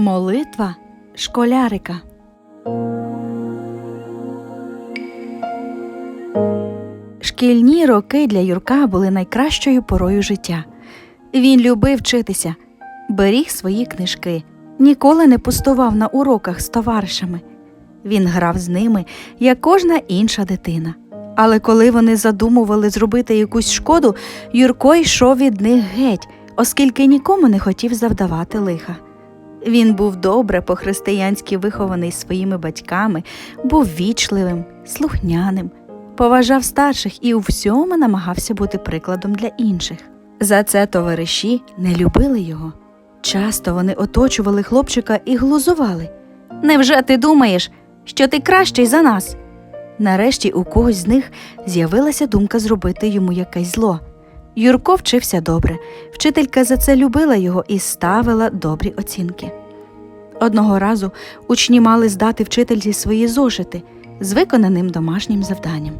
Молитва школярика. Шкільні роки для Юрка були найкращою порою життя. Він любив вчитися, беріг свої книжки, ніколи не пустував на уроках з товаришами. Він грав з ними, як кожна інша дитина. Але коли вони задумували зробити якусь шкоду, Юрко йшов від них геть, оскільки нікому не хотів завдавати лиха. Він був добре по-християнськи вихований своїми батьками, був вічливим, слухняним, поважав старших і у всьому намагався бути прикладом для інших. За це товариші не любили його. Часто вони оточували хлопчика і глузували. Невже ти думаєш, що ти кращий за нас? Нарешті у когось з них з'явилася думка зробити йому якесь зло. Юрко вчився добре, вчителька за це любила його і ставила добрі оцінки. Одного разу учні мали здати вчительці свої зошити з виконаним домашнім завданням.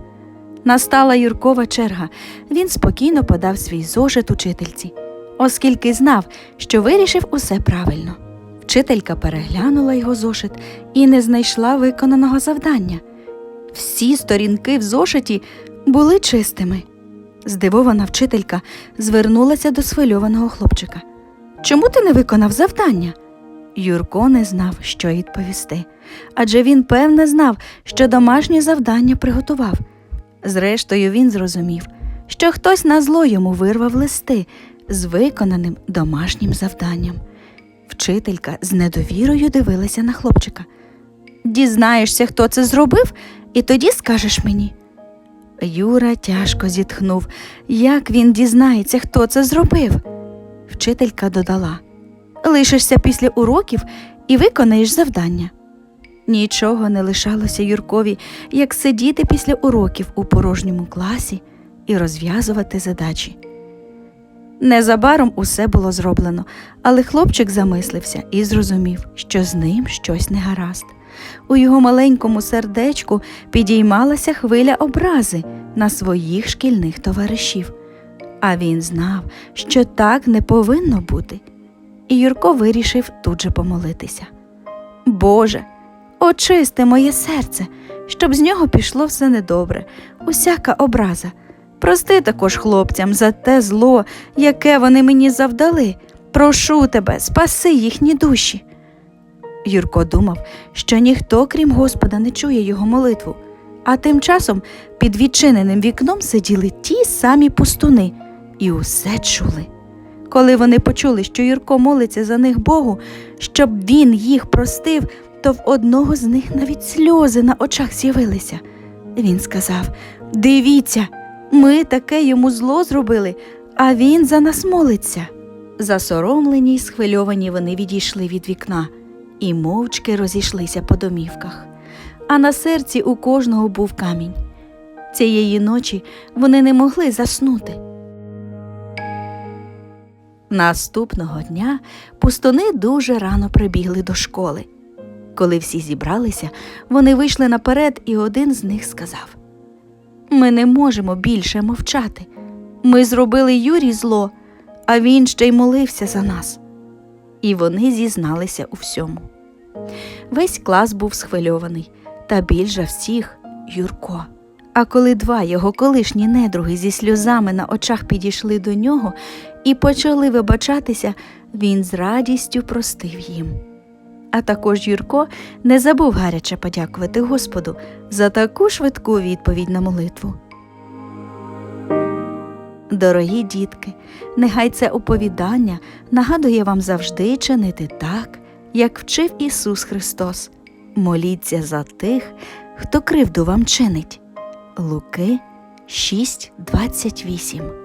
Настала Юркова черга. Він спокійно подав свій зошит учительці, оскільки знав, що вирішив усе правильно. Вчителька переглянула його зошит і не знайшла виконаного завдання. Всі сторінки в зошиті були чистими. Здивована вчителька звернулася до схвильованого хлопчика. Чому ти не виконав завдання? Юрко не знав, що відповісти, адже він певне знав, що домашнє завдання приготував. Зрештою, він зрозумів, що хтось на зло йому вирвав листи з виконаним домашнім завданням. Вчителька з недовірою дивилася на хлопчика. Дізнаєшся, хто це зробив, і тоді скажеш мені. Юра тяжко зітхнув, як він дізнається, хто це зробив. Вчителька додала Лишишся після уроків і виконаєш завдання. Нічого не лишалося Юркові, як сидіти після уроків у порожньому класі і розв'язувати задачі. Незабаром усе було зроблено, але хлопчик замислився і зрозумів, що з ним щось не гаразд. У його маленькому сердечку підіймалася хвиля образи на своїх шкільних товаришів. А він знав, що так не повинно бути. І Юрко вирішив тут же помолитися. Боже, очисти моє серце, щоб з нього пішло все недобре, усяка образа. Прости також хлопцям за те зло, яке вони мені завдали. Прошу тебе, спаси їхні душі. Юрко думав, що ніхто, крім Господа, не чує його молитву, а тим часом під відчиненим вікном сиділи ті самі пустуни і усе чули. Коли вони почули, що Юрко молиться за них Богу, щоб він їх простив, то в одного з них навіть сльози на очах з'явилися. Він сказав Дивіться, ми таке йому зло зробили, а він за нас молиться. Засоромлені й схвильовані вони відійшли від вікна і мовчки розійшлися по домівках. А на серці у кожного був камінь. Цієї ночі вони не могли заснути. Наступного дня пустуни дуже рано прибігли до школи. Коли всі зібралися, вони вийшли наперед, і один з них сказав Ми не можемо більше мовчати. Ми зробили Юрі зло, а він ще й молився за нас. І вони зізналися у всьому. Весь клас був схвильований, та більше всіх Юрко. А коли два його колишні недруги зі сльозами на очах підійшли до нього і почали вибачатися, він з радістю простив їм. А також Юрко не забув гаряче подякувати Господу за таку швидку відповідь на молитву. Дорогі дітки, нехай це оповідання нагадує вам завжди чинити так, як вчив Ісус Христос. Моліться за тих, хто кривду вам чинить. Луки 6.28